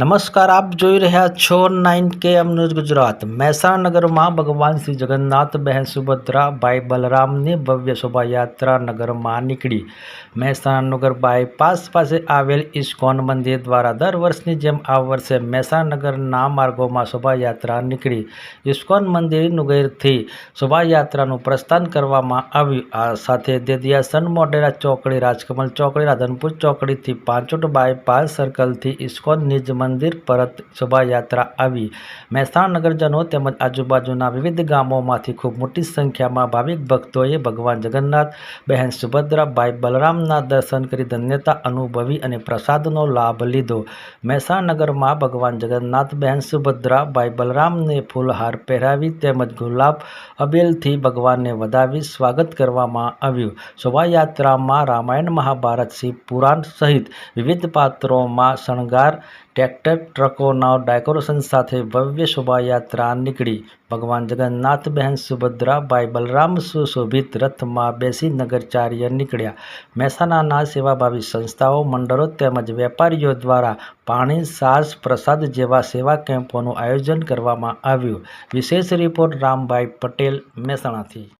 નમસ્કાર, આપ જોઈ રહ્યા છો નાઇન કે એમ ન્યૂઝ ગુજરાત. મહેસાણા નગરમાં ભગવાન શ્રી જગન્નાથ બહેન સુભદ્રા ભાઈ બલરામની ભવ્ય શોભાયાત્રા નગરમાં નીકળી. મહેસાણા નગર બાયપાસ પાસે આવેલ ઇસ્કોન મંદિર દ્વારા દર વર્ષની જેમ આ વર્ષે મહેસાણા નગરના માર્ગોમાં શોભાયાત્રા નીકળી. ઇસ્કોન મંદિર નુગેરથી શોભાયાત્રાનું પ્રસ્થાન કરવામાં આવ્યું. આ સાથે દેદિયાસન મોઢેરા ચોકડી, રાજકમલ ચોકડી, રાધનપુર ચોકડીથી પાંચોટ બાયપાસ સર્કલથી ઇસ્કોન નિજ મંદિર પરત શોભાયાત્રા આવી. મહેસાણા નગરજનો તેમજ આજુબાજુના વિવિધ ગામોમાંથી ખૂબ મોટી સંખ્યામાં ભાવિક ભક્તોએ ભગવાન જગન્નાથ, બહેન સુભદ્રા ભાઈ બલરામના દર્શન કરી ધન્યતા અનુભવી અને પ્રસાદનો લાભ લીધો. મહેસાણા નગરમાં ભગવાન જગન્નાથ, બહેન સુભદ્રા ભાઈ બલરામને ફૂલહાર પહેરાવી તેમજ ગુલાબ અબેલથી ભગવાનને વધાવી સ્વાગત કરવામાં આવ્યું. શોભાયાત્રામાં રામાયણ, મહાભારત, શિવ પુરાણ સહિત વિવિધ પાત્રોમાં શણગાર ટ્રેક્ટર ટ્રકોના ડેકોરેશન સાથે ભવ્ય શોભાયાત્રા નીકળી. ભગવાન જગન્નાથ બહેન સુભદ્રા, ભાઈ બલરામ સુશોભિત રથમાં બેસી નગરચાર્ય નીકળ્યા. મહેસાણાના સેવાભાવી સંસ્થાઓ, મંડળો તેમજ વેપારીઓ દ્વારા પાણી સાસ પ્રસાદ જેવા સેવા કેમ્પોનું આયોજન કરવામાં આવ્યું. વિશેષ રિપોર્ટ રામભાઈ પટેલ, મહેસાણાથી.